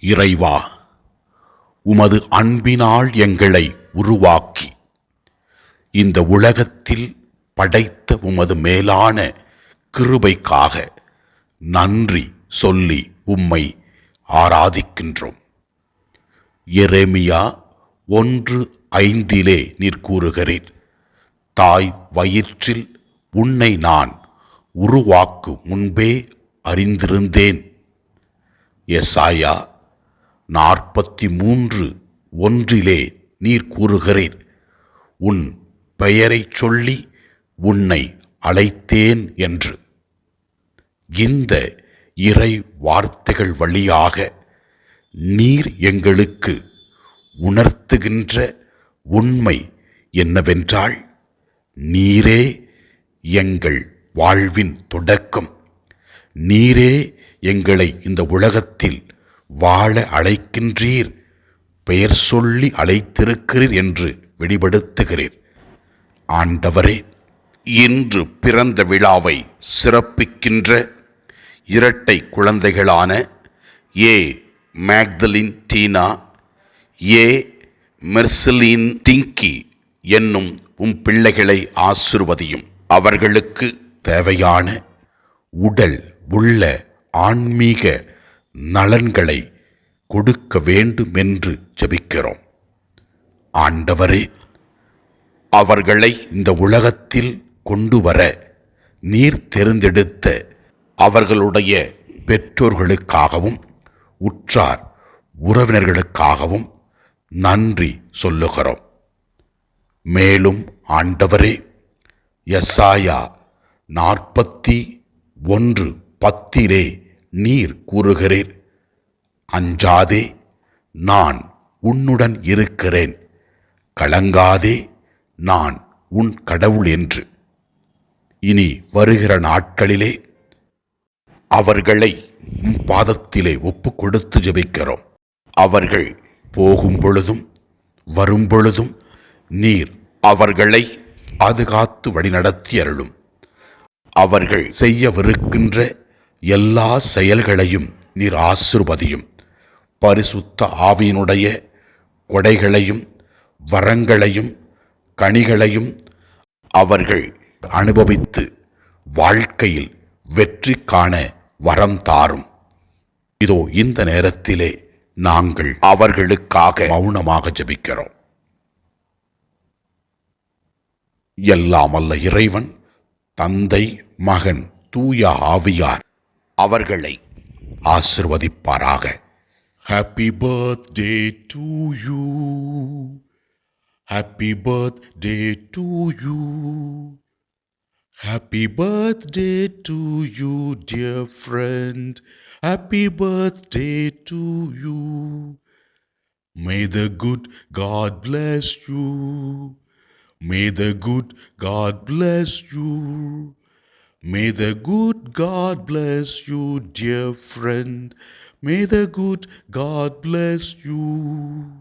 இறைவா உமது அன்பினால் எங்களை உருவாக்கி இந்த உலகத்தில் படைத்த உமது மேலான கிருபைக்காக நன்றி சொல்லி உம்மை ஆராதிக்கின்றோம். எரேமியா ஒன்று ஐந்திலே நீர் கூறுகிறீர் தாய் வயிற்றில் உன்னை நான் உருவாக்கு முன்பே அறிந்திருந்தேன். எசாயா நாற்பத்தி மூன்று ஒன்றிலே நீர் கூறுகிறீர். உன் பெயரைச் சொல்லி உன்னை அழைத்தேன் என்று. இந்த இறை வார்த்தைகள் வழியாக நீர் எங்களுக்கு உணர்த்துகின்ற உண்மை என்னவென்றால் நீரே எங்கள் வாழ்வின் தொடக்கம். நீரே எங்களை இந்த உலகத்தில் வாழ அழைக்கின்றீர் பெயர் சொல்லி அழைத்திருக்கிறீர் என்று வெளிப்படுத்துகிறீர் ஆண்டவரே இன்று பிறந்த விழாவை சிறப்பிக்கின்ற இரட்டை குழந்தைகளான ஏ மேக்தலின் டீனா ஏ மெர்சலின் டிங்கி என்னும் உம் பிள்ளைகளை ஆசிர்வதியும். அவர்களுக்கு தேவையான உடல் உள்ள ஆன்மீக நலன்களை கொடுக்க வேண்டும் என்று ஜெபிக்கிறோம். ஆண்டவரே அவர்களை இந்த உலகத்தில் கொண்டு வர நீர் தெரிந்தெடுத்த அவர்களுடைய பெற்றோர்களுக்காகவும் உற்றார் உறவினர்களுக்காகவும் நன்றி சொல்லுகிறோம். மேலும் ஆண்டவரே எஸ்ஸாயா நாற்பத்தி ஒன்று பத்திலே நீர் கூறுகிறீர். அஞ்சாதே நான் உன்னுடன் இருக்கிறேன். கலங்காதே நான் உன் கடவுள் என்று. இனி வருகிற நாட்களிலே அவர்களை பாதத்திலே ஒப்பு கொடுத்து ஜெபிக்கிறோம். அவர்கள் போகும் பொழுதும் வரும் பொழுதும் நீர் அவர்களை பாதுகாத்து வழிநடத்தி அருளும். அவர்கள் செய்யவிருக்கின்ற எல்லா செயல்களையும் நீர் ஆசிர்வதியும். பரிசுத்த ஆவியினுடைய கொடைகளையும் வரங்களையும் கனிகளையும் அவர்கள் அனுபவித்து வாழ்க்கையில் வெற்றி காண வரம் தாரும். இதோ இந்த நேரத்திலே நாங்கள் அவர்களுக்காக மௌனமாக ஜெபிக்கிறோம். எல்லாம் அல்ல இறைவன் தந்தை மகன் தூய ஆவியார் அவர்களை ஆசிர்வதிப்பாராக happy birthday to you happy birthday to you Happy birthday to you, dear friend. Happy birthday to you. May the good God bless you. May the good God bless you. May the good God bless you, dear friend. May the good God bless you.